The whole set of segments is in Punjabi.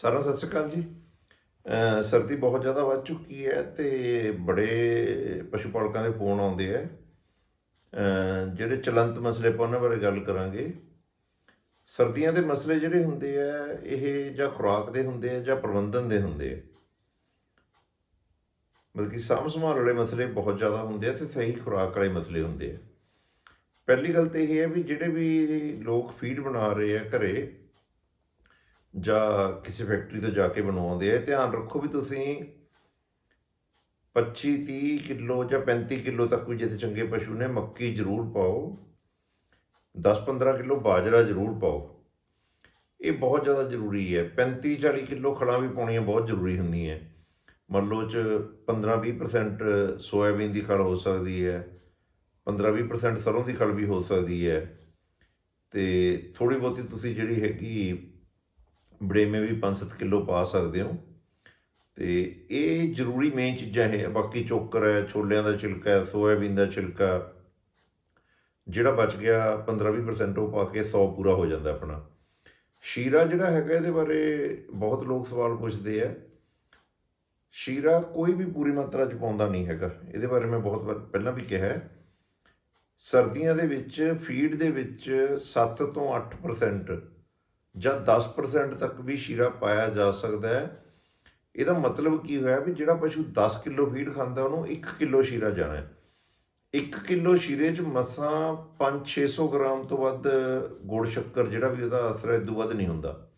ਸਾਰਾ ਸਤਿ ਸ਼੍ਰੀ ਅਕਾਲ ਜੀ। ਸਰਦੀ ਬਹੁਤ ਜ਼ਿਆਦਾ ਵੱਧ ਚੁੱਕੀ ਹੈ ਤੇ ਬੜੇ ਪਸ਼ੂ ਪਾਲਕਾਂ ਦੇ ਫੋਨ ਆਉਂਦੇ ਆ। ਜਿਹੜੇ ਚਲੰਤ ਮਸਲੇ ਪਾ ਉਹਨਾਂ ਬਾਰੇ ਗੱਲ ਕਰਾਂਗੇ। ਸਰਦੀਆਂ ਦੇ ਮਸਲੇ ਜਿਹੜੇ ਹੁੰਦੇ ਆ, ਇਹ ਜਾਂ ਖੁਰਾਕ ਦੇ ਹੁੰਦੇ ਆ ਜਾਂ ਪ੍ਰਬੰਧਨ ਦੇ ਹੁੰਦੇ ਆ। ਮਤਲਬ ਕਿ ਸਾਂਭ ਸੰਭਾਲ ਵਾਲੇ ਮਸਲੇ ਬਹੁਤ ਜ਼ਿਆਦਾ ਹੁੰਦੇ ਆ ਤੇ ਸਹੀ ਖੁਰਾਕ ਵਾਲੇ ਮਸਲੇ ਹੁੰਦੇ ਆ। ਪਹਿਲੀ ਗੱਲ ਤੇ ਇਹ ਹੈ ਵੀ ਜਿਹੜੇ ਵੀ ਲੋਕ ਫੀਡ ਬਣਾ ਰਹੇ ਆ ਘਰੇ ਜਾਂ ਕਿਸੇ ਫੈਕਟਰੀ ਤੋਂ ਜਾ ਕੇ ਬਣਵਾਉਂਦੇ ਆ ਧਿਆਨ ਰੱਖੋ ਵੀ ਤੁਸੀਂ 25 30 ਕਿਲੋ ਜਾਂ 35 ਕਿਲੋ ਤੱਕ ਵੀ ਜਿੱਥੇ ਚੰਗੇ ਪਸ਼ੂ ਨੇ, ਮੱਕੀ ਜ਼ਰੂਰ ਪਾਓ। 10 15 ਕਿਲੋ ਬਾਜਰਾ ਜ਼ਰੂਰ ਪਾਓ। ਇਹ ਬਹੁਤ ਜ਼ਿਆਦਾ ਜ਼ਰੂਰੀ ਹੈ। 35 40 ਕਿਲੋ ਖਲਾਂ ਵੀ ਪਾਉਣੀਆਂ ਬਹੁਤ ਜ਼ਰੂਰੀ ਹੁੰਦੀਆਂ। ਮੰਨ ਲਓ ਚ 15 20% ਸੋਇਆਬੀਨ ਦੀ ਖਲ ਹੋ ਸਕਦੀ ਹੈ। 15 20% ਸਰੋਂ ਦੀ ਖਲ ਵੀ ਹੋ ਸਕਦੀ ਹੈ। ਤੇ ਥੋੜੀ ਬਹੁਤੀ ਤੁਸੀਂ ਜਿਹੜੀ ਹੈਗੀ ਬੜੇਮੇ ਵੀ 5-7 ਕਿਲੋ ਪਾ ਸਕਦੇ ਹੋ। ਤੇ ਇਹ ਜ਼ਰੂਰੀ ਮੇਨ ਚੀਜ਼ਾਂ ਇਹ ਬਾਕੀ ਚੋਕਰ ਹੈ, ਛੋਲਿਆਂ ਦਾ ਛਿਲਕਾ ਹੈ, ਸੋਇਆਬੀਨ ਦਾ ਛਿਲਕਾ ਜਿਹੜਾ ਬਚ ਗਿਆ 15-20% ਉਹ ਪਾ ਕੇ 100 ਪੂਰਾ ਹੋ ਜਾਂਦਾ ਆਪਣਾ। ਸ਼ੀਰਾ ਜਿਹੜਾ ਹੈਗਾ ਇਹਦੇ ਬਾਰੇ ਬਹੁਤ ਲੋਕ ਸਵਾਲ ਪੁੱਛਦੇ ਆ। ਸ਼ੀਰਾ ਕੋਈ ਵੀ ਪੂਰੀ ਮਾਤਰਾ ਚ ਪਾਉਂਦਾ ਨਹੀਂ ਹੈਗਾ। ਇਹਦੇ ਬਾਰੇ ਮੈਂ ਬਹੁਤ ਵਾਰ ਪਹਿਲਾਂ ਵੀ ਕਿਹਾ ਹੈ। ਸਰਦੀਆਂ ਦੇ ਵਿੱਚ ਫੀਡ ਦੇ ਵਿੱਚ 7 ਤੋਂ 8% ਜਾਂ 10% ਤੱਕ ਵੀ ਸ਼ੀਰਾ ਪਾਇਆ ਜਾ ਸਕਦਾ ਹੈ। ਇਹਦਾ ਮਤਲਬ ਕੀ ਹੋਇਆ ਵੀ ਜਿਹੜਾ ਪਸ਼ੂ 10 ਕਿਲੋ ਫੀਡ ਖਾਂਦਾ, ਉਹਨੂੰ 1 ਕਿਲੋ ਸ਼ੀਰਾ ਜਾਣਾ ਹੈ। 1 ਕਿਲੋ ਸ਼ੀਰੇ 'ਚ ਮਸਾਂ 5-600 ਗ੍ਰਾਮ ਤੋਂ ਵੱਧ ਗੁੜ ਸ਼ੱਕਰ ਜਿਹੜਾ ਵੀ ਉਹਦਾ ਅਸਰ ਹੈ ਇਦੋਂ ਵੱਧ ਨਹੀਂ ਹੁੰਦਾ।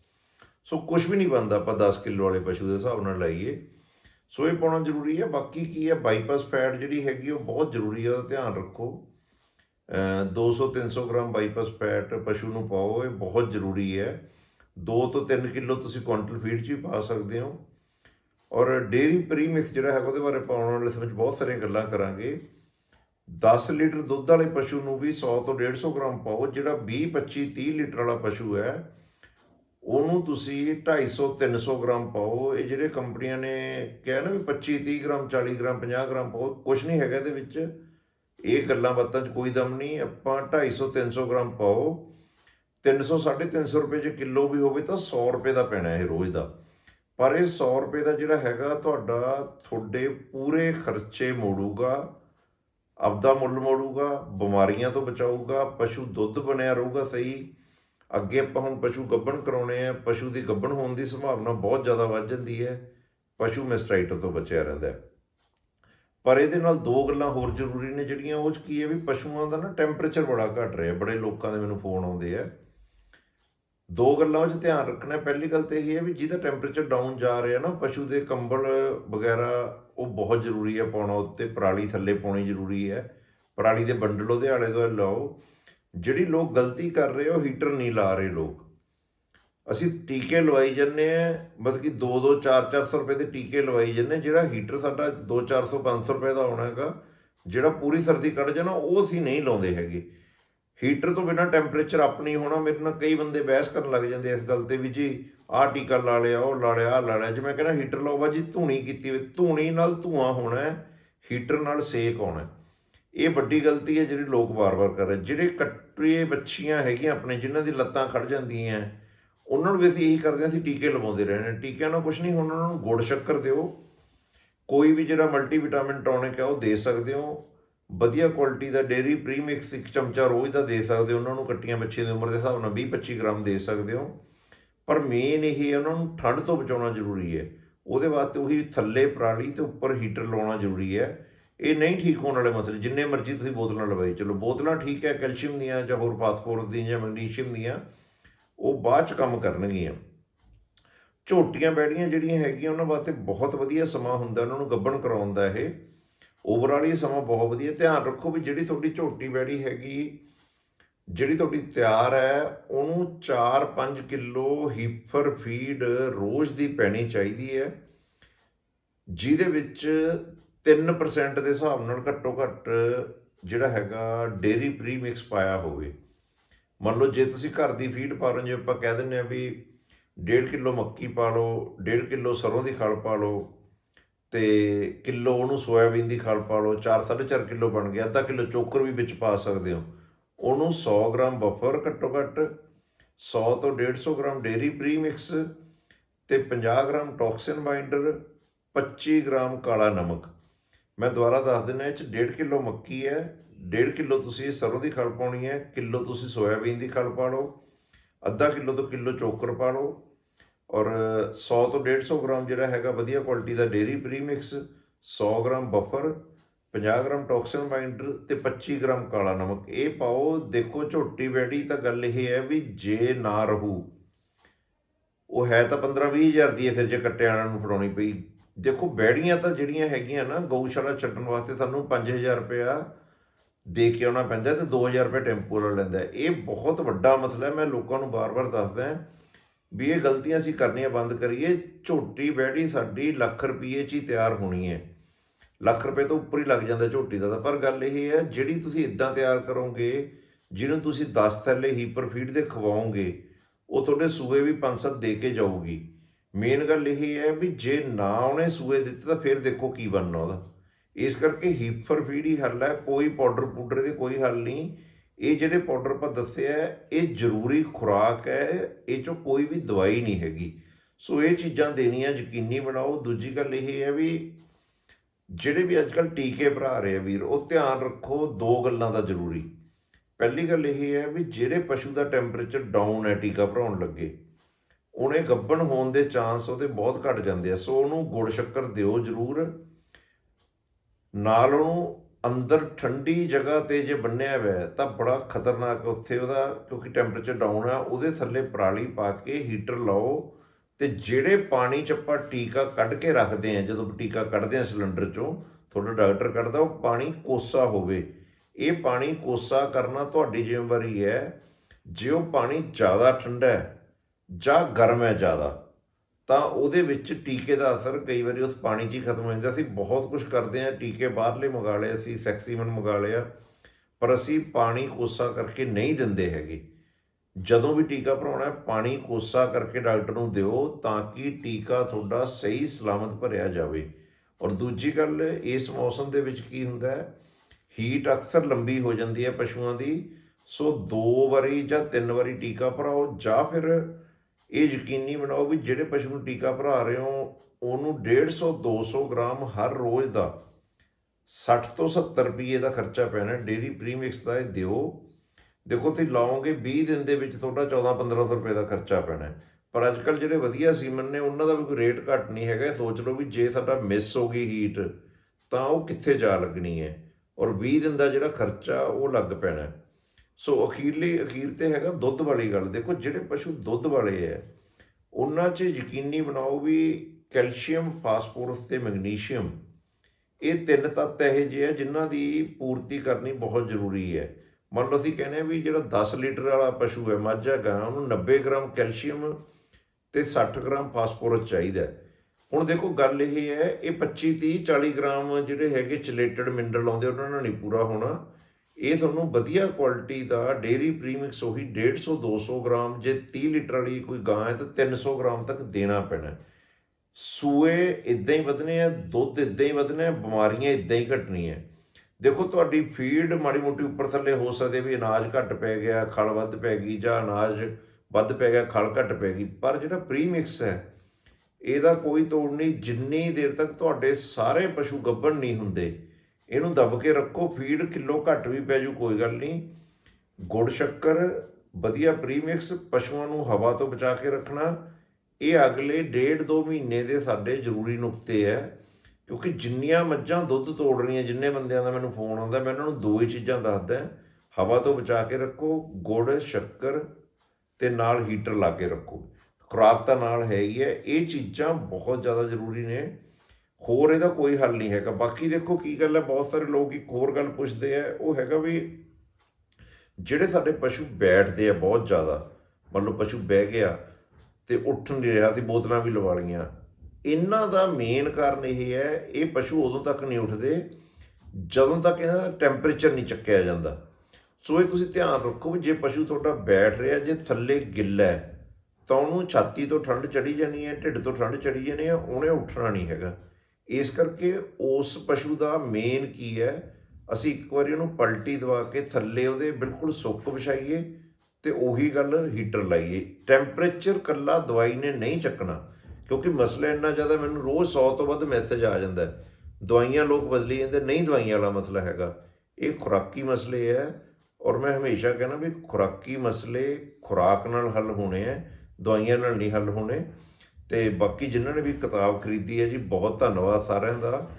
ਸੋ ਕੁਝ ਵੀ ਨਹੀਂ ਬਣਦਾ, ਆਪਾਂ 10 ਕਿਲੋ ਵਾਲੇ ਪਸ਼ੂ ਦੇ ਹਿਸਾਬ ਨਾਲ ਲਾਈਏ। ਸੋ ਇਹ ਪਾਉਣਾ ਜ਼ਰੂਰੀ ਹੈ, ਬਾਕੀ ਕੀ ਹੈ ਬਾਈਪਾਸ ਫੈਟ ਜਿਹੜੀ ਹੈਗੀ, ਉਹ ਬਹੁਤ ਜ਼ਰੂਰੀ ਹੈ, ਉਹਦਾ ਧਿਆਨ ਰੱਖੋ। 200-300 ਗ੍ਰਾਮ ਬਾਈਪਾਸ ਫੈਟ ਪਸ਼ੂ ਨੂੰ ਪਾਓ, ਇਹ ਬਹੁਤ ਜ਼ਰੂਰੀ ਹੈ। 2 ਤੋਂ 3 ਕਿਲੋ ਤੁਸੀਂ ਕੁਆਂਟਲ ਫੀਡ 'ਚ ਵੀ ਪਾ ਸਕਦੇ ਹੋ। ਔਰ ਡੇਰੀ ਪ੍ਰੀਮਿਕਸ ਜਿਹੜਾ ਹੈਗਾ, ਉਹਦੇ ਬਾਰੇ ਪਾਉਣ ਵਾਲੇ ਸਮੇਂ 'ਚ ਬਹੁਤ ਸਾਰੀਆਂ ਗੱਲਾਂ ਕਰਾਂਗੇ। 10 ਲੀਟਰ ਦੁੱਧ ਵਾਲੇ ਪਸ਼ੂ ਨੂੰ ਵੀ 100 ਤੋਂ 150 ਗ੍ਰਾਮ ਪਾਓ, ਜਿਹੜਾ 20 25 30 ਲੀਟਰ ਵਾਲਾ ਪਸ਼ੂ ਹੈ, ਉਹਨੂੰ ਤੁਸੀਂ 250 300 ਗ੍ਰਾਮ ਪਾਓ। ਇਹ ਜਿਹੜੇ ਕੰਪਨੀਆਂ ਨੇ ਕਿਹਾ ਨਾ ਵੀ 25 30 ਗ੍ਰਾਮ 40 ਗ੍ਰਾਮ 50 ਗ੍ਰਾਮ ਪਾਓ ਕੁਝ ਨਹੀਂ ਹੈਗਾ ਇਹਦੇ ਵਿੱਚ। ਇਹ ਗੱਲਾਂ ਬਾਤਾਂ 'ਚ ਕੋਈ ਦਮ ਨਹੀਂ, ਆਪਾਂ 250 300 ਗ੍ਰਾਮ ਪਾਓ 300 350 ਰੁਪਏ ਜੇ ਕਿਲੋ ਵੀ ਹੋਵੇ ਤਾਂ 100 ਰੁਪਏ ਦਾ ਪੈਣਾ ਇਹ ਰੋਜ਼ ਦਾ। ਪਰ ਇਹ 100 ਰੁਪਏ ਦਾ ਜਿਹੜਾ ਹੈਗਾ ਤੁਹਾਡਾ, ਤੁਹਾਡੇ ਪੂਰੇ ਖਰਚੇ ਮੋੜੂਗਾ, ਆਪਦਾ ਮੁੱਲ ਮੋੜੂਗਾ, ਬਿਮਾਰੀਆਂ ਤੋਂ ਬਚਾਊਗਾ, ਪਸ਼ੂ ਦੁੱਧ ਬਣਿਆ ਰਹੂਗਾ ਸਹੀ। ਅੱਗੇ ਆਪਾਂ ਹੁਣ ਪਸ਼ੂ ਗੱਭਣ ਕਰਾਉਣੇ ਆ, ਪਸ਼ੂ ਦੀ ਗੱਭਣ ਹੋਣ ਦੀ ਸੰਭਾਵਨਾ ਬਹੁਤ ਜ਼ਿਆਦਾ ਵੱਧ ਜਾਂਦੀ ਹੈ, ਪਸ਼ੂ ਮੈਸਟਰਾਈਟਰ ਤੋਂ ਬਚਿਆ ਰਹਿੰਦਾ ਹੈ। ਪਰ ਇਹਦੇ ਨਾਲ ਦੋ ਗੱਲਾਂ ਹੋਰ ਜ਼ਰੂਰੀ ਨੇ ਜਿਹੜੀਆਂ, ਉਹ 'ਚ ਕੀ ਹੈ ਵੀ ਪਸ਼ੂਆਂ ਦਾ ਨਾ ਟੈਂਪਰੇਚਰ ਬੜਾ ਘਟ ਰਿਹਾ, ਬੜੇ ਲੋਕਾਂ ਦੇ ਮੈਨੂੰ ਫੋਨ ਆਉਂਦੇ ਆ। ਦੋ ਗੱਲਾਂ ਉਹ 'ਚ ਧਿਆਨ ਰੱਖਣਾ, ਪਹਿਲੀ ਗੱਲ ਤੇ ਇਹ ਹੈ ਵੀ ਜਿਹਦਾ ਟੈਂਪਰੇਚਰ ਡਾਊਨ ਜਾ ਰਿਹਾ ਨਾ, ਪਸ਼ੂ ਦੇ ਕੰਬਲ ਵਗੈਰਾ, ਉਹ ਬਹੁਤ ਜ਼ਰੂਰੀ ਹੈ ਪਾਉਣਾ ਉੱਤੇ, ਪਰਾਲੀ ਥੱਲੇ ਪਾਉਣੀ ਜ਼ਰੂਰੀ ਹੈ। ਪਰਾਲੀ ਦੇ ਬੰਡਲ ਉਹਦੇ ਆਲੇ ਦੁਆਲੇ ਲਾਓ। ਜਿਹੜੀ ਲੋਕ ਗਲਤੀ ਕਰ ਰਹੇ ਉਹ ਹੀਟਰ ਨਹੀਂ ਲਾ ਰਹੇ ਲੋਕ। ਅਸੀਂ ਟੀਕੇ ਲਵਾਈ ਜੰਨੇ ਆ ਮਤਲਬ ਕਿ 2 2 4 400 ਰੁਪਏ ਦੇ ਟੀਕੇ ਲਵਾਈ ਜੰਨੇ ਜਿਹੜਾ ਹੀਟਰ ਸਾਡਾ 2 400 500 ਰੁਪਏ ਦਾ ਆਉਣਾ ਹੈਗਾ, ਜਿਹੜਾ ਪੂਰੀ ਸਰਦੀ ਕੱਢ ਜਾਣਾ, ਉਹ ਅਸੀਂ ਨਹੀਂ ਲਾਉਂਦੇ ਹੈਗੇ। ਹੀਟਰ ਤੋਂ ਬਿਨਾ ਟੈਂਪਰੇਚਰ ਅਪ ਨਹੀਂ ਹੋਣਾ, ਮੇਰੇ ਨਾਲ ਕਈ ਬੰਦੇ ਬਹਿਸ ਕਰਨ ਲੱਗ ਜਾਂਦੇ ਇਸ ਗੱਲ ਤੇ ਵੀ ਜੀ, ਆਹ ਟੀਕਾ ਲਾ ਲਿਆ, ਉਹ ਲਾ ਲਿਆ, ਆਹ ਲਾ ਲਿਆ, ਜੇ ਮੈਂ ਕਹਿੰਦਾ ਹੀਟਰ ਲਾਓ ਬਾਜੀ ਧੂਣੀ ਕੀਤੀ ਹੋਈ, ਧੂਣੀ ਨਾਲ ਧੂਆਂ ਹੋਣਾ ਹੀਟਰ ਨਾਲ ਸੇਕ ਆਉਣਾ ਇਹ ਵੱਡੀ ਗਲਤੀ ਹੈ ਜਿਹੜੀ ਲੋਕ ਵਾਰ-ਵਾਰ ਕਰ ਰਹੇ, ਜਿਹੜੇ ਕੱਟੇ ਬੱਚੀਆਂ ਹੈਗੀਆਂ ਆਪਣੇ, ਜਿਨ੍ਹਾਂ ਦੀ ਲੱਤਾਂ ਖੜ ਜਾਂਦੀਆਂ ਉਹਨਾਂ ਨੂੰ ਵੀ ਅਸੀਂ ਇਹੀ ਕਰਦੇ ਹਾਂ, ਅਸੀਂ ਟੀਕੇ ਲਵਾਉਂਦੇ ਰਹੇ ਨੇ ਟੀਕਿਆਂ ਨਾਲ ਕੁਝ ਨਹੀਂ, ਹੁਣ ਉਹਨਾਂ ਨੂੰ ਗੁੜ ਸ਼ੱਕਰ ਦਿਓ। ਕੋਈ ਵੀ ਜਿਹੜਾ ਮਲਟੀਵਿਟਾਮਿਨ ਟੌਨਿਕ ਹੈ, ਉਹ ਦੇ ਸਕਦੇ ਹੋ। ਵਧੀਆ ਕੁਆਲਿਟੀ ਦਾ ਡੇਰੀ ਪ੍ਰੀਮਿਕਸ ਇੱਕ ਚਮਚਾ ਰੋਜ਼ ਦਾ ਦੇ ਸਕਦੇ ਹੋ। ਉਹਨਾਂ ਨੂੰ ਕੱਟੀਆਂ ਬੱਚੇ ਦੀ ਉਮਰ ਦੇ ਹਿਸਾਬ ਨਾਲ 20-25 ਗ੍ਰਾਮ ਦੇ ਸਕਦੇ ਹੋ। ਪਰ ਮੇਨ ਇਹ ਉਹਨਾਂ ਨੂੰ ਠੰਡ ਤੋਂ ਬਚਾਉਣਾ ਜ਼ਰੂਰੀ ਹੈ। ਉਹਦੇ ਵਾਸਤੇ ਉਹੀ ਥੱਲੇ ਪਰਾਲੀ ਤੇ ਉੱਪਰ ਹੀਟਰ ਲਾਉਣਾ ਜ਼ਰੂਰੀ ਹੈ। ਇਹ ਨਹੀਂ ਠੀਕ ਹੋਣ ਵਾਲੇ ਮਸਲੇ, ਜਿੰਨੇ ਮਰਜ਼ੀ ਤੁਸੀਂ ਬੋਤਲਾਂ ਲਵਾਈ ਚਲੋ, ਬੋਤਲਾਂ ਠੀਕ ਹੈ, ਕੈਲਸ਼ੀਅਮ ਦੀਆਂ ਜਾਂ ਹੋਰ ਫਾਸਫੋਰਸ ਦੀਆਂ ਜਾਂ ਮੈਗਨੀਸ਼ੀਅਮ ਦੀਆਂ। ਉਹ ਬਾਅਦ ਚ ਕੰਮ ਕਰਨਗੀਆਂ। ਝੋਟੀਆਂ ਬੈੜੀਆਂ ਜਿਹੜੀਆਂ ਹੈਗੀਆਂ, ਉਹਨਾਂ ਵਾਸਤੇ ਬਹੁਤ ਵਧੀਆ ਸਮਾਂ ਹੁੰਦਾ, ਉਹਨਾਂ ਨੂੰ ਗੱਬਣ ਕਰਾਉਣ ਦਾ ਇਹ। ਓਵਰਆਲ ਇਹ ਸਮਾਂ ਬਹੁਤ ਵਧੀਆ। ਧਿਆਨ ਰੱਖੋ ਵੀ ਜਿਹੜੀ ਤੁਹਾਡੀ ਝੋਟੀ ਬੈੜੀ ਹੈਗੀ, ਜਿਹੜੀ ਤੁਹਾਡੀ ਤਿਆਰ ਹੈ, ਉਹਨੂੰ 4-5 ਕਿਲੋ ਹੀਫਰ ਫੀਡ ਰੋਜ਼ ਦੀ ਪੈਣੀ ਚਾਹੀਦੀ ਹੈ, ਜਿਹਦੇ ਵਿੱਚ 3% ਦੇ ਹਿਸਾਬ ਨਾਲ ਘੱਟੋ ਘੱਟ ਜਿਹੜਾ ਹੈਗਾ ਡੇਰੀ ਪ੍ਰੀਮਿਕਸ ਪਾਇਆ ਹੋਵੇ। ਮੰਨ ਲਓ ਜੇ ਤੁਸੀਂ ਘਰ ਦੀ ਫੀਡ ਪਾ ਰਹੇ ਹੋ, ਜੇ ਆਪਾਂ ਕਹਿ ਦਿੰਦੇ ਆ ਵੀ 1.5 ਕਿਲੋ ਮੱਕੀ ਪਾ ਲਓ 1.5 ਕਿਲੋ ਸਰੋਂ ਦੀ ਖਲ ਪਾ ਲਓ, ਤੇ ਕਿਲੋ ਉਹਨੂੰ ਸੋਇਆਬੀਨ ਦੀ ਖਲ ਪਾ ਲਓ 4.5 ਕਿਲੋ ਬਣ ਗਿਆ ਅੱਧਾ ਕਿਲੋ ਚੋਕਰ ਵੀ ਵਿੱਚ ਪਾ ਸਕਦੇ ਹੋ। ਉਹਨੂੰ 100 ਗ੍ਰਾਮ ਬਫਰ ਘੱਟੋ ਘੱਟ 100 ਤੋਂ 150 ਗ੍ਰਾਮ ਡੇਰੀ ਪ੍ਰੀਮਿਕਸ ਤੇ 50 ਗ੍ਰਾਮ ਟੌਕਸਿਨ ਬਾਈਂਡਰ 25 ਗ੍ਰਾਮ ਕਾਲਾ ਨਮਕ। ਮੈਂ ਦੁਬਾਰਾ ਦੱਸ ਦਿੰਦਾ, ਇਹ ਚ 1.5 ਕਿਲੋ ਮੱਕੀ ਹੈ 1.5 ਕਿਲੋ ਤੁਸੀਂ ਸਰੋਂ ਦੀ ਖਲ ਪਾਉਣੀ ਹੈ, ਕਿਲੋ ਤੁਸੀਂ ਸੋਇਆਬੀਨ ਦੀ ਖਲ ਪਾ ਲਓ, ਅੱਧਾ ਕਿਲੋ ਤੋਂ ਕਿਲੋ ਚੋਕਰ ਪਾ ਲਓ ਔਰ 100 ਤੋਂ 150 ਗ੍ਰਾਮ ਜਿਹੜਾ ਹੈਗਾ ਵਧੀਆ ਕੁਆਲਿਟੀ ਦਾ dairy premix 100 gram buffer 50 gram toxin binder ਤੇ 25 ਗ੍ਰਾਮ ਕਾਲਾ ਨਮਕ। ਇਹ ਪਾਓ, ਦੇਖੋ ਝੋਟੀ ਬੈੜੀ ਤਾਂ ਗੱਲ ਇਹ ਹੈ ਵੀ ਜੇ ਨਾ ਰਹੂ, ਉਹ ਹੈ ਤਾਂ 15-20 ਹਜ਼ਾਰ ਦੀ ਹੈ, ਫਿਰ ਜੇ ਕੱਟਿਆਂ ਨੂੰ ਫੜਾਉਣੀ ਪਈ। ਦੇਖੋ ਬੈੜੀਆਂ ਤਾਂ ਜਿਹੜੀਆਂ ਹੈਗੀਆਂ ਨਾ, ਗਊਸ਼ਾਲਾ ਛੱਡਣ ਵਾਸਤੇ ਸਾਨੂੰ 5000 ਰੁਪਇਆ ਦੇ ਕੇ ਆਉਣਾ ਪੈਂਦਾ ਤੇ 2000 ਰੁਪਏ ਟੈਂਪੂ ਵਾਲਾ ਲੈਂਦਾ ਇਹ ਬਹੁਤ ਵੱਡਾ ਮਸਲਾ ਹੈ, ਮੈਂ ਲੋਕਾਂ ਨੂੰ ਬਾਰ-ਬਾਰ ਦੱਸਦਾ ਵੀ ਇਹ ਗਲਤੀਆਂ ਅਸੀਂ ਕਰਨੀਆਂ ਬੰਦ ਕਰੀਏ। ਝੋਟੀ ਬੈੜੀ ਸਾਡੀ ਲੱਖ ਰੁਪਏ 'ਚ ਹੀ ਤਿਆਰ ਹੋਣੀ ਹੈ। ਲੱਖ ਰੁਪਏ ਤੋਂ ਉੱਪਰ ਹੀ ਲੱਗ ਜਾਂਦਾ ਝੋਟੀ ਦਾ ਤਾਂ, ਪਰ ਗੱਲ ਇਹ ਹੈ, ਜਿਹੜੀ ਤੁਸੀਂ ਇਦਾਂ ਤਿਆਰ ਕਰੋਗੇ, ਜਿਹਨੂੰ ਤੁਸੀਂ 10 ਥੈਲੇ ਹੀਪਰ ਫੀਡ ਦੇ ਖਵਾਓਗੇ, ਉਹ ਤੁਹਾਡੇ ਸੂਏ ਵੀ 5-7 ਦੇ ਕੇ ਜਾਊਗੀ। ਮੇਨ ਗੱਲ ਇਹ ਹੈ ਵੀ ਜੇ ਨਾ ਉਹਨੇ ਸੂਏ ਦਿੱਤੇ ਤਾਂ ਫਿਰ ਦੇਖੋ ਕੀ ਬਣਨਾ ਉਹਦਾ। ਇਸ ਕਰਕੇ ਹੀਫਰ ਫੀੜੀ ਹੱਲ ਹੈ, ਕੋਈ ਪਾਊਡਰ ਪੂਡਰ ਦੇ ਕੋਈ ਹੱਲ ਨਹੀਂ। ਇਹ ਜਿਹੜੇ ਪਾਊਡਰ ਆਪਾਂ ਦੱਸਿਆ ਇਹ ਜ਼ਰੂਰੀ ਖੁਰਾਕ ਹੈ, ਇਹ ਚੋਂ ਕੋਈ ਵੀ ਦਵਾਈ ਨਹੀਂ ਹੈਗੀ। ਸੋ ਇਹ ਚੀਜ਼ਾਂ ਦੇਣੀਆਂ ਯਕੀਨੀ ਬਣਾਓ। ਦੂਜੀ ਗੱਲ ਇਹ ਹੈ ਵੀ ਜਿਹੜੇ ਵੀ ਅੱਜਕੱਲ ਟੀਕੇ ਭਰਾ ਰਹੇ ਆ ਵੀਰ, ਉਹ ਧਿਆਨ ਰੱਖੋ, ਦੋ ਗੱਲਾਂ ਦਾ ਜ਼ਰੂਰੀ। ਪਹਿਲੀ ਗੱਲ ਇਹ ਹੈ ਵੀ ਜਿਹੜੇ ਪਸ਼ੂ ਦਾ ਟੈਂਪਰੇਚਰ ਡਾਊਨ ਹੈ, ਟੀਕਾ ਭਰਾਉਣ ਲੱਗੇ ਉਹਨੇ ਗੱਬਣ ਹੋਣ ਦੇ ਚਾਂਸ ਉਹਦੇ ਬਹੁਤ ਘਟ ਜਾਂਦੇ ਆ। ਸੋ ਉਹਨੂੰ ਗੁੜ ਸ਼ੱਕਰ ਦਿਓ ਜ਼ਰੂਰ। ਨਾਲ ਉਹਨੂੰ ਅੰਦਰ ਠੰਡੀ ਜਗ੍ਹਾ ਤੇ ਜੇ ਬੰਨਿਆ ਹੋਇਆ ਤਾਂ ਬੜਾ ਖਤਰਨਾਕ ਉੱਥੇ ਉਹਦਾ, ਕਿਉਂਕਿ ਟੈਂਪਰੇਚਰ ਡਾਊਨ ਆ ਉਹਦੇ ਥੱਲੇ ਪਰਾਲੀ ਪਾ ਕੇ ਹੀਟਰ ਲਾਓ ਤੇ ਜਿਹੜੇ ਪਾਣੀ ਚ ਆਪਾਂ ਟੀਕਾ ਕੱਢ ਕੇ ਰੱਖਦੇ ਆ ਜਦੋਂ ਟੀਕਾ ਕੱਢਦੇ ਆ ਸਿਲੰਡਰ ਚੋਂ, ਤੁਹਾਡਾ ਡਾਕਟਰ ਕੱਢਦਾ ਉਹ ਪਾਣੀ ਕੋਸਾ ਹੋਵੇ। ਇਹ ਪਾਣੀ ਕੋਸਾ ਕਰਨਾ ਤੁਹਾਡੀ ਜ਼ਿੰਮੇਵਾਰੀ ਹੈ। ਜੇ ਉਹ ਪਾਣੀ ਜ਼ਿਆਦਾ ਠੰਡਾ ਹੈ ਜਾਂ ਗਰਮ ਹੈ ਜ਼ਿਆਦਾ, ਤਾਂ ਉਹਦੇ ਵਿੱਚ ਟੀਕੇ ਦਾ ਅਸਰ ਕਈ ਵਾਰੀ ਉਸ ਪਾਣੀ 'ਚ ਹੀ ਖਤਮ ਹੋ ਜਾਂਦਾ। ਅਸੀਂ ਬਹੁਤ ਕੁਝ ਕਰਦੇ ਹਾਂ, ਟੀਕੇ ਬਾਹਰਲੇ ਮੰਗਾ ਲਏ, ਅਸੀਂ ਸੈਕਸੀਮਨ ਮੰਗਾ ਲਿਆ ਪਰ ਅਸੀਂ ਪਾਣੀ ਕੋਸਾ ਕਰਕੇ ਨਹੀਂ ਦਿੰਦੇ ਹੈਗੇ। ਜਦੋਂ ਵੀ ਟੀਕਾ ਭਰਾਉਣਾ ਹੈ, ਪਾਣੀ ਕੋਸਾ ਕਰਕੇ ਡਾਕਟਰ ਨੂੰ ਦਿਓ ਤਾਂ ਕਿ ਟੀਕਾ ਤੁਹਾਡਾ ਸਹੀ ਸਲਾਮਤ ਭਰਿਆ ਜਾਵੇ। ਔਰ ਦੂਜੀ ਗੱਲ, ਇਸ ਮੌਸਮ ਦੇ ਵਿੱਚ ਕੀ ਹੁੰਦਾ ਹੈ? ਹੀਟ ਅਕਸਰ ਲੰਬੀ ਹੋ ਜਾਂਦੀ ਹੈ ਪਸ਼ੂਆਂ ਦੀ, ਸੋ ਦੋ ਵਾਰੀ ਜਾਂ ਤਿੰਨ ਵਾਰੀ ਟੀਕਾ ਭਰਾਓ ਜਾਂ ਫਿਰ ਇਹ ਯਕੀਨੀ ਬਣਾਓ ਵੀ ਜਿਹੜੇ ਪਸ਼ੂ ਨੂੰ ਟੀਕਾ ਭਰਾ ਰਹੇ ਹੋ, ਉਹਨੂੰ 150 200 ਗ੍ਰਾਮ ਹਰ ਰੋਜ਼ ਦਾ 60 ਤੋਂ 70 ਰੁਪਏ ਦਾ ਖਰਚਾ ਪੈਣਾ ਡੇਰੀ ਪ੍ਰੀਮਿਕਸ ਦਾ ਇਹ ਦਿਓ। ਦੇਖੋ, ਤੁਸੀਂ ਲਾਓਗੇ 20 ਦਿਨ ਦੇ ਵਿੱਚ ਤੁਹਾਡਾ 14 1500 ਰੁਪਏ ਦਾ ਖਰਚਾ ਪੈਣਾ। ਪਰ ਅੱਜ ਕੱਲ ਜਿਹੜੇ ਵਧੀਆ ਸੀਮਨ ਨੇ, ਉਹਨਾਂ ਦਾ ਵੀ ਕੋਈ ਰੇਟ ਘੱਟ ਨਹੀਂ ਹੈਗਾ। ਇਹ ਸੋਚ ਲਓ ਵੀ ਜੇ ਸਾਡਾ ਮਿਸ ਹੋ ਗਈ ਹੀਟ ਤਾਂ ਉਹ ਕਿੱਥੇ ਜਾ ਲੱਗਣੀ ਹੈ? ਔਰ 20 ਦਿਨ ਦਾ ਜਿਹੜਾ ਖਰਚਾ, ਉਹ ਲੱਗ ਪੈਣਾ। ਸੋ ਅਖੀਰਲੀ, ਅਖੀਰ ਤੇ ਹੈਗਾ ਦੁੱਧ ਵਾਲੀ ਗੱਲ। ਦੇਖੋ, ਜਿਹੜੇ ਪਸ਼ੂ ਦੁੱਧ ਵਾਲੇ ਹੈ ਉਹਨਾਂ 'ਚ ਯਕੀਨੀ ਬਣਾਓ ਵੀ ਕੈਲਸ਼ੀਅਮ, ਫਾਸਫੋਰਸ ਤੇ ਮੈਗਨੀਸ਼ੀਅਮ, ਇਹ ਤਿੰਨ ਤੱਤ ਇਹੋ ਜਿਹੇ ਆ ਜਿਨ੍ਹਾਂ ਦੀ ਪੂਰਤੀ ਕਰਨੀ ਬਹੁਤ ਜ਼ਰੂਰੀ ਹੈ ਮੰਨ ਲਓ, ਅਸੀਂ ਕਹਿੰਦੇ ਆ ਵੀ ਜਿਹੜਾ 10 ਲੀਟਰ ਵਾਲਾ ਪਸ਼ੂ ਹੈ ਮੱਝ ਹੈ ਗਾਂ, ਉਹਨੂੰ 90 ਗ੍ਰਾਮ ਕੈਲਸ਼ੀਅਮ ਤੇ 60 ਗ੍ਰਾਮ ਫਾਸਫੋਰਸ ਚਾਹੀਦਾ। ਹੁਣ ਦੇਖੋ, ਗੱਲ ਇਹ ਹੈ ਇਹ 25 30 40 ਗ੍ਰਾਮ ਜਿਹੜੇ ਹੈਗੇ ਚਲੇਟਡ ਮਿਨਰਲ ਆਉਂਦੇ, ਉਹਨਾਂ ਨਾਲ ਨਹੀਂ ਪੂਰਾ ਹੋਣਾ। ਇਹ ਤੁਹਾਨੂੰ ਵਧੀਆ ਕੁਆਲਿਟੀ ਦਾ ਡੇਰੀ ਪ੍ਰੀਮਿਕਸ ਉਹੀ 150 200 ਗ੍ਰਾਮ, ਜੇ 30 ਲੀਟਰ ਵਾਲੀ ਕੋਈ ਗਾਂ ਹੈ ਤਾਂ 300 ਗ੍ਰਾਮ ਤੱਕ ਦੇਣਾ ਪੈਣਾ ਸੂਏ ਇਦਾਂ ਹੀ ਵਧਨੇ ਆ, ਦੁੱਧ ਇਦਾਂ ਹੀ ਵਧਣਾ ਹੈ, ਬਿਮਾਰੀਆਂ ਇਦਾਂ ਹੀ ਘਟਣੀਆਂ ਦੇਖੋ ਤੁਹਾਡੀ ਫੀਡ ਮਾੜੀ ਮੋਟੀ ਉੱਪਰ ਥੱਲੇ ਹੋ ਸਕਦੇ ਵੀ ਅਨਾਜ ਘੱਟ ਪੈ ਗਿਆ, ਖਲ ਵੱਧ ਪੈ ਗਈ ਜਾਂ ਅਨਾਜ ਵੱਧ ਪੈ ਗਿਆ, ਖਲ ਘੱਟ ਪੈ ਗਈ, ਪਰ ਜਿਹੜਾ ਪ੍ਰੀਮਿਕਸ ਹੈ, ਇਹਦਾ ਕੋਈ ਤੋੜ ਨਹੀਂ, ਜਿੰਨੀ ਦੇਰ ਤੱਕ ਤੁਹਾਡੇ ਸਾਰੇ ਪਸ਼ੂ ਗੱਭਣ ਨਹੀਂ ਹੁੰਦੇ ਇਹਨੂੰ ਦੱਬ ਕੇ ਰੱਖੋ, ਫੀਡ ਕਿਲੋ ਘੱਟ ਵੀ ਪੈ ਜੂ, ਕੋਈ ਗੱਲ ਨਹੀਂ। ਗੁੜ ਸ਼ੱਕਰ, ਵਧੀਆ ਪ੍ਰੀਮਿਕਸ ਪਸ਼ੂਆਂ ਨੂੰ ਹਵਾ ਤੋਂ ਬਚਾ ਕੇ ਰੱਖਣਾ। ਇਹ ਅਗਲੇ ਡੇਢ ਦੋ ਮਹੀਨੇ ਦੇ ਸਾਡੇ ਜ਼ਰੂਰੀ ਨੁਕਤੇ ਹੈ, ਕਿਉਂਕਿ ਜਿੰਨੀਆਂ ਮੱਝਾਂ ਦੁੱਧ ਤੋੜ ਰਹੀਆਂ ਜਿੰਨੇ ਬੰਦਿਆਂ ਦਾ ਮੈਨੂੰ ਫੋਨ ਆਉਂਦਾ, ਮੈਂ ਉਹਨਾਂ ਨੂੰ ਦੋ ਹੀ ਚੀਜ਼ਾਂ ਦੱਸਦਾ ਹਵਾ ਤੋਂ ਬਚਾ ਕੇ ਰੱਖੋ, ਗੁੜ, ਸ਼ੱਕਰ ਤੇ ਨਾਲ ਹੀਟਰ ਲਾ ਕੇ ਰੱਖੋ। ਖੁਰਾਕ ਤਾਂ ਨਾਲ ਹੈ ਹੀ ਹੈ, ਇਹ ਚੀਜ਼ਾਂ ਬਹੁਤ ਜ਼ਿਆਦਾ ਜ਼ਰੂਰੀ ਨੇ। ਹੋਰ ਇਹਦਾ ਕੋਈ ਹੱਲ ਨਹੀਂ ਹੈਗਾ। ਬਾਕੀ ਦੇਖੋ ਕੀ ਗੱਲ ਹੈ, ਬਹੁਤ ਸਾਰੇ ਲੋਕ ਇੱਕ ਹੋਰ ਗੱਲ ਪੁੱਛਦੇ ਆ, ਉਹ ਹੈਗਾ ਵੀ ਜਿਹੜੇ ਸਾਡੇ ਪਸ਼ੂ ਬੈਠਦੇ ਆ ਬਹੁਤ ਜ਼ਿਆਦਾ, ਮੰਨ ਲਓ ਪਸ਼ੂ ਬਹਿ ਗਿਆ ਤੇ ਉੱਠ ਨਹੀਂ ਰਿਹਾ ਸੀ ਬੋਤਲਾਂ ਵੀ ਲਵਾ ਲਈਆਂ। ਇਹਨਾਂ ਦਾ ਮੇਨ ਕਾਰਨ ਇਹ ਹੈ, ਇਹ ਪਸ਼ੂ ਉਦੋਂ ਤੱਕ ਨਹੀਂ ਉੱਠਦੇ ਜਦੋਂ ਤੱਕ ਇਹਨਾਂ ਦਾ ਟੈਂਪਰੇਚਰ ਨਹੀਂ ਚੱਕਿਆ ਜਾਂਦਾ। ਸੋ ਇਹ ਤੁਸੀਂ ਧਿਆਨ ਰੱਖੋ ਵੀ ਜੇ ਪਸ਼ੂ ਤੁਹਾਡਾ ਬੈਠ ਰਿਹਾ, ਜੇ ਥੱਲੇ ਗਿੱਲਾ ਹੈ, ਤਾਂ ਉਹਨੂੰ ਛਾਤੀ ਤੋਂ ਠੰਡ ਚੜੀ ਜਾਣੀ ਹੈ, ਢਿੱਡ ਤੋਂ ਠੰਡ ਚੜੀ ਜਾਣੀ ਹੈ, ਉਹਨੇ ਉੱਠਣਾ ਨਹੀਂ ਹੈਗਾ। ਇਸ ਕਰਕੇ ਉਸ ਪਸ਼ੂ ਦਾ ਮੇਨ ਕੀ ਹੈ, ਅਸੀਂ ਇੱਕ ਵਾਰੀ ਉਹਨੂੰ ਪਲਟੀ ਦਵਾ ਕੇ ਥੱਲੇ ਉਹਦੇ ਬਿਲਕੁਲ ਸੁੱਕ ਵਿਛਾਈਏ ਤੇ ਉਹੀ ਗੱਲ ਹੀਟਰ ਲਾਈਏ। ਟੈਂਪਰੇਚਰ ਕੱਲਾ ਦਵਾਈ ਨੇ ਨਹੀਂ ਚੱਕਣਾ, ਕਿਉਂਕਿ ਮਸਲਾ ਇੰਨਾ ਜ਼ਿਆਦਾ ਮੈਨੂੰ ਰੋਜ਼ 100 ਤੋਂ ਵੱਧ ਮੈਸੇਜ ਆ ਜਾਂਦਾ ਹੈ। ਦਵਾਈਆਂ ਲੋਕ ਬਦਲੀ ਜਾਂਦੇ, ਨਹੀਂ ਦਵਾਈਆਂ ਵਾਲਾ ਮਸਲਾ ਹੈਗਾ। ਇਹ ਖੁਰਾਕੀ ਮਸਲੇ ਹੈ ਔਰ ਮੈਂ ਹਮੇਸ਼ਾ ਕਹਿੰਦਾ ਵੀ ਖੁਰਾਕੀ ਮਸਲੇ ਖੁਰਾਕ ਨਾਲ ਹੱਲ ਹੋਣੇ ਹੈ, ਦਵਾਈਆਂ ਨਾਲ ਨਹੀਂ ਹੱਲ ਹੋਣੇ। ਤੇ ਬਾਕੀ ਜਿਨ੍ਹਾਂ ਨੇ ਵੀ ਕਿਤਾਬ ਖਰੀਦੀ ਹੈ ਜੀ, ਬਹੁਤ ਧੰਨਵਾਦ ਸਾਰਿਆਂ ਦਾ।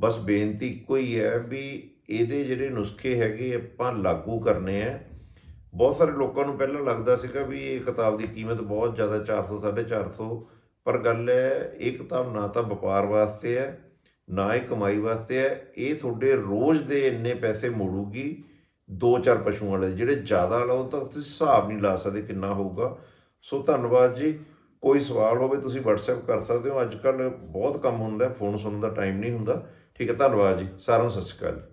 ਬਸ ਬੇਨਤੀ ਇੱਕੋ ਹੀ ਹੈ ਵੀ ਇਹਦੇ ਜਿਹੜੇ ਨੁਸਖੇ ਹੈਗੇ ਆਪਾਂ ਲਾਗੂ ਕਰਨੇ ਆ ਬਹੁਤ ਸਾਰੇ ਲੋਕਾਂ ਨੂੰ ਪਹਿਲਾਂ ਲੱਗਦਾ ਸੀਗਾ ਵੀ ਇਹ ਕਿਤਾਬ ਦੀ ਕੀਮਤ ਬਹੁਤ ਜ਼ਿਆਦਾ 400 450 ਪਰ ਗੱਲ ਹੈ, ਇਹ ਕਿਤਾਬ ਨਾ ਤਾਂ ਵਪਾਰ ਵਾਸਤੇ ਹੈ, ਨਾ ਇਹ ਕਮਾਈ ਵਾਸਤੇ ਹੈ। ਇਹ ਤੁਹਾਡੇ ਰੋਜ਼ ਦੇ ਇੰਨੇ ਪੈਸੇ ਮੋੜੂਗੀ ਦੋ ਚਾਰ ਪਸ਼ੂਆਂ ਵਾਲੇ, ਜਿਹੜੇ ਜ਼ਿਆਦਾ ਲਾਓ ਤਾਂ ਤੁਸੀਂ ਹਿਸਾਬ ਨਹੀਂ ਲਾ ਸਕਦੇ ਕਿੰਨਾ ਹੋਊਗਾ। ਸੋ ਧੰਨਵਾਦ ਜੀ। ਕੋਈ ਸਵਾਲ ਹੋਵੇ ਤੁਸੀਂ WhatsApp ਕਰ ਸਕਦੇ ਹੋ। ਅੱਜ ਕੱਲ ਬਹੁਤ ਕੰਮ ਹੁੰਦਾ ਫੋਨ ਸੁਣਨ ਦਾ ਟਾਈਮ ਨਹੀਂ ਹੁੰਦਾ। ਠੀਕ ਹੈ, ਧੰਨਵਾਦ ਜੀ। ਸਾਰਿਆਂ ਨੂੰ ਸਤਿ ਸ਼੍ਰੀ ਅਕਾਲ।